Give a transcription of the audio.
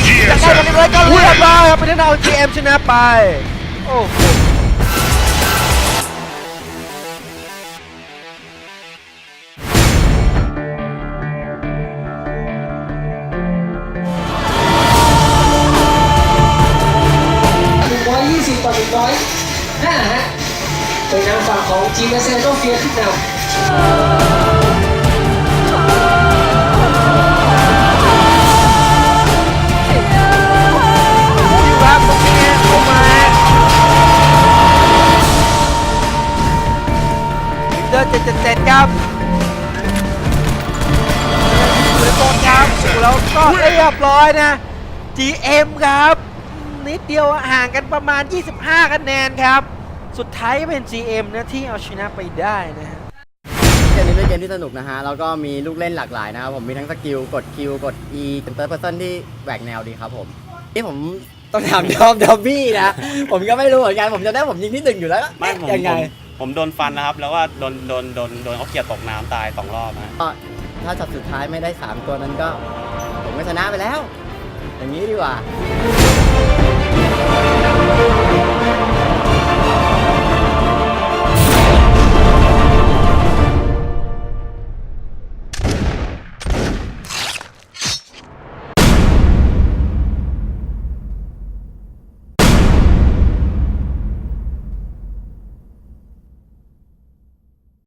อะไรกันเรียบร้อยก็เรียบร้อยครับเป็นทางด้านของ GM ชนะไปโอ้โห120ต่อ105ฮะโดยทางฝั่งของจีเมเซโตเฟียขึ้นนอ เดินเจ็ดเจ็ดเจ็ดครับอยู่ในโซนครับแล้วก็เรียบร้อยนะ GM ครับ นิดเดียวห่างกันประมาณ 25คะแนนครับ สุดท้ายเป็น GM นะที่เอาชนะไปได้นะฮะเกมนี้เป็นเกมที่สนุกนะฮะ แล้วก็มีลูกเล่นหลากหลายนะครับผม มีทั้งสกิล กด Q กด E เป็น third person ที่แหวกแนวดีครับผม นี่ผมต้องถามดอมดอมบี้นะ ผมก็ไม่รู้เหมือนกัน ผมจะได้ผมยิงที่หนึ่งอยู่แล้วไม่ผมยังไงผม ผมโดนฟันนะครับ แล้วว่าโดนโดนโดนโดนเขาเกียร์ตกน้ำตายสองรอบนะก็ถ้าช็อตสุดท้ายไม่ได้ 3 ตัวนั้นก็ ผมก็ชนะไปแล้ว อย่างนี้ดีกว่า